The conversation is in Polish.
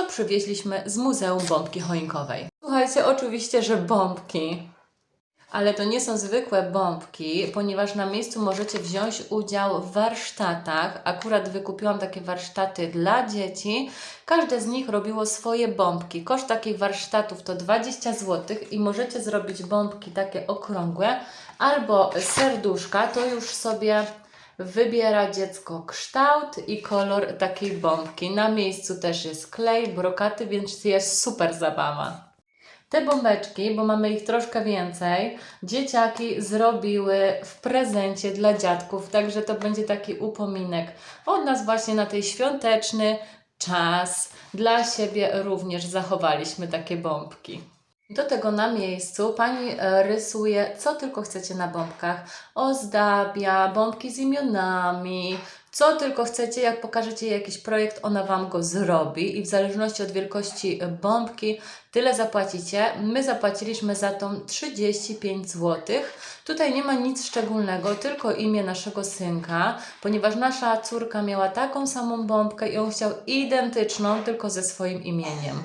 co przywieźliśmy z Muzeum Bombki Choinkowej. Słuchajcie, oczywiście, że bombki. Ale to nie są zwykłe bombki, ponieważ na miejscu możecie wziąć udział w warsztatach. Akurat wykupiłam takie warsztaty dla dzieci. Każde z nich robiło swoje bombki. Koszt takich warsztatów to 20 zł i możecie zrobić bombki takie okrągłe albo serduszka. To już sobie wybiera dziecko kształt i kolor takiej bombki. Na miejscu też jest klej, brokaty, więc jest super zabawa. Te bombeczki, bo mamy ich troszkę więcej, dzieciaki zrobiły w prezencie dla dziadków, także to będzie taki upominek od nas właśnie na tej świąteczny czas. Dla siebie również zachowaliśmy takie bombki. Do tego na miejscu pani e, rysuje, co tylko chcecie na bombkach. Ozdabia, bombki z imionami, co tylko chcecie. Jak pokażecie jakiś projekt, ona Wam go zrobi i w zależności od wielkości e, bombki tyle zapłacicie. My zapłaciliśmy za tą 35 zł. Tutaj nie ma nic szczególnego, tylko imię naszego synka, ponieważ nasza córka miała taką samą bombkę i on chciał identyczną, tylko ze swoim imieniem.